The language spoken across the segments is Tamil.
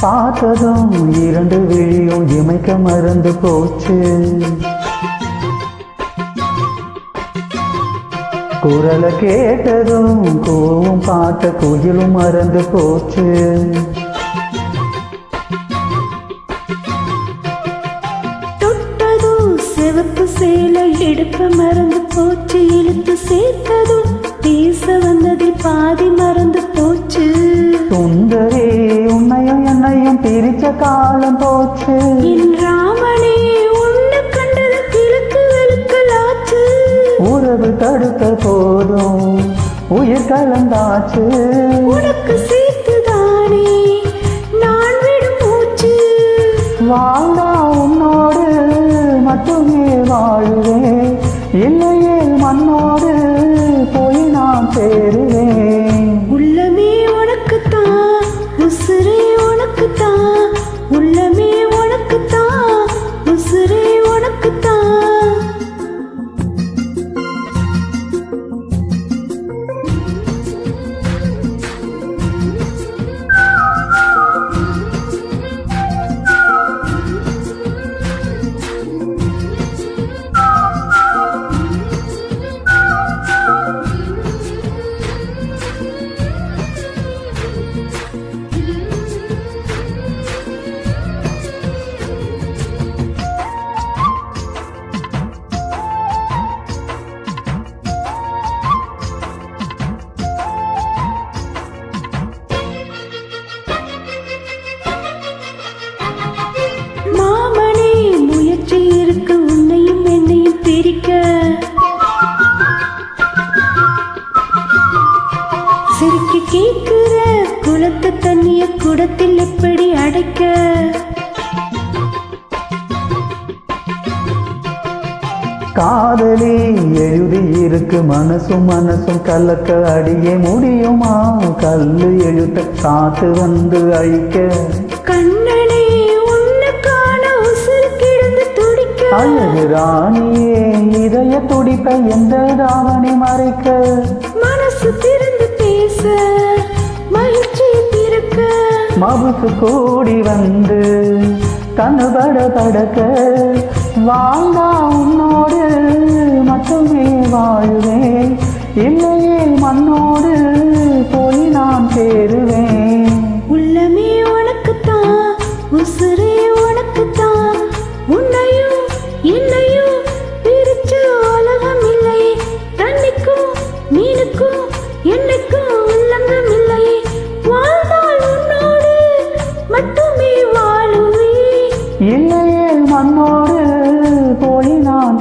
பார்த்ததும் இரண்டு விழியும் இமைக்க மறந்து போச்சு. குரலை கேட்டதும் கோவும் பாட்ட குயிலும் மறந்து போச்சு. தொட்டதும் சிவப்பு சேலை எடுப்ப மறந்து போச்சு. இழுத்து சேர்த்ததும் பேச வந்ததில் பாதி மறந்து உறவு தடுத்த போதும் உயிர் கலந்தாச்சு. உனக்கு சேர்த்துதானே நான் விடும் மூச்சு. வாழ்ந்தா உன்னோடு மட்டுமே வாழுவேன். இல்லையே மண்ணோடு போய் நான் சேருவேன் சிரிக்க கேட்கிற குளத்து தண்ணிய குடத்தில் எப்படி அடைக்க? காதலி எழுதி இருக்கு மனசும் மனசும் கலக்க அடியே முடியுமா? கல்லு எழுத்த காத்து வந்து அழிக்க. கண்ணனே உன்னை காண உசுறு கிடந்து துடிக்க. அழகு ராணியே இதய துடிப்ப எந்த தாவணி மறைக்க? மனசு திறந்து பேச மகிழ்ச்சி பிறக்க மவுசு கூடி வந்து கண்ணு பட படக்க. வாழ்ந்தா உன்னோடு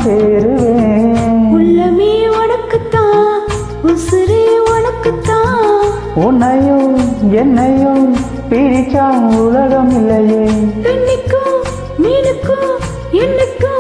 சேருவேன். உள்ளமே உனக்குத்தான் உசுரே உனக்குத்தான். உன்னையும் என்னையும் பிரிச்சா உலகம் இல்லையே. தண்ணிக்கும் மீனுக்கும் என்னைக்கும்